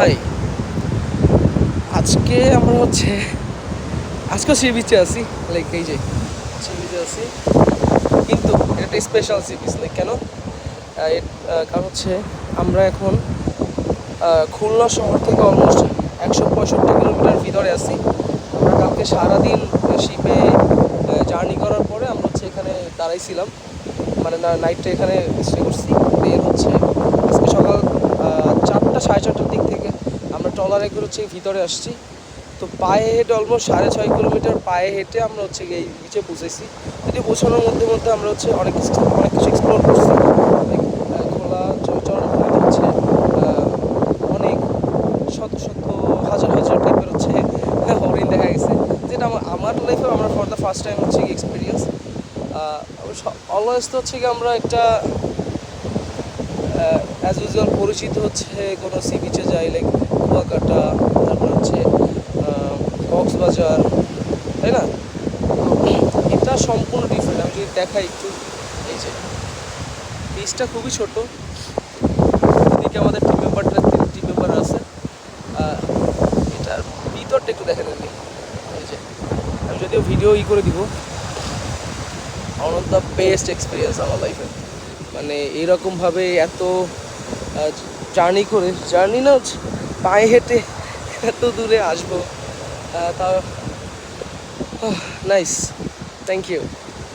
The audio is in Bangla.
হাই আজকে আমরা হচ্ছে আজকে সি বিচে আছি লাইক এই যে সি বিচে আছি। কিন্তু এটা স্পেশাল সি বিচ লাইক কেন? কারণ হচ্ছে আমরা এখন খুলনা শহর থেকে অলমোস্ট একশো পঁয়ষট্টি কিলোমিটার ভিতরে আছি। আমরা কালকে সারাদিন শিপে জার্নি করার পরে আমরা হচ্ছে এখানে দাঁড়াইছিলাম। মানে নাইটটা এখানে স্টে করছি দেন হচ্ছে আজকে সকাল আহ, চারটা সাড়ে চারটার দিক থেকে আমরা ট্রলারে করে হচ্ছে ভিতরে আসছি। তো পায়ে হেঁটে অলমোস্ট সাড়ে ছয় কিলোমিটার পায়ে হেঁটে আমরা হচ্ছে এই বিচে পৌঁছেছি। যদি পৌঁছানোর মধ্যে মধ্যে আমরা হচ্ছে অনেক কিছু অনেক কিছু এক্সপ্লোর করছি। আহ, খোলা চরণভূমিতে হচ্ছে অনেক শত শত হাজার হাজার টাইপের হচ্ছে হরিণ দেখা গেছে। যেটা আমার আমার লাইফে আমরা ফর দ্য ফার্স্ট টাইম হচ্ছে এক্সপিরিয়েন্স অলওয়েজ তো হচ্ছে কি আমরা একটা অ্যাজ ইউজুয়াল পরিচিত হচ্ছে কোনো সি বিচে যাই লাইক কক্সবাজার তাই না? তো এটা সম্পূর্ণ ডিফারেন্ট আমি যদি দেখাই একটু, এই যে বিচটা খুবই ছোট। এদিকে আমাদের টিম মেম্বারটা টিম মেম্বার আছে। এটার ভিতরটা একটু দেখে নেন। এই যে, আমি যদিও ভিডিও ই করে দিব। One of the best experience আমার লাইফে মানে এইরকমভাবে এত জার্নি করে জার্নি না পায়ে হেঁটে এত দূরে আসব। আহ, তা নাইস থ্যাংক ইউ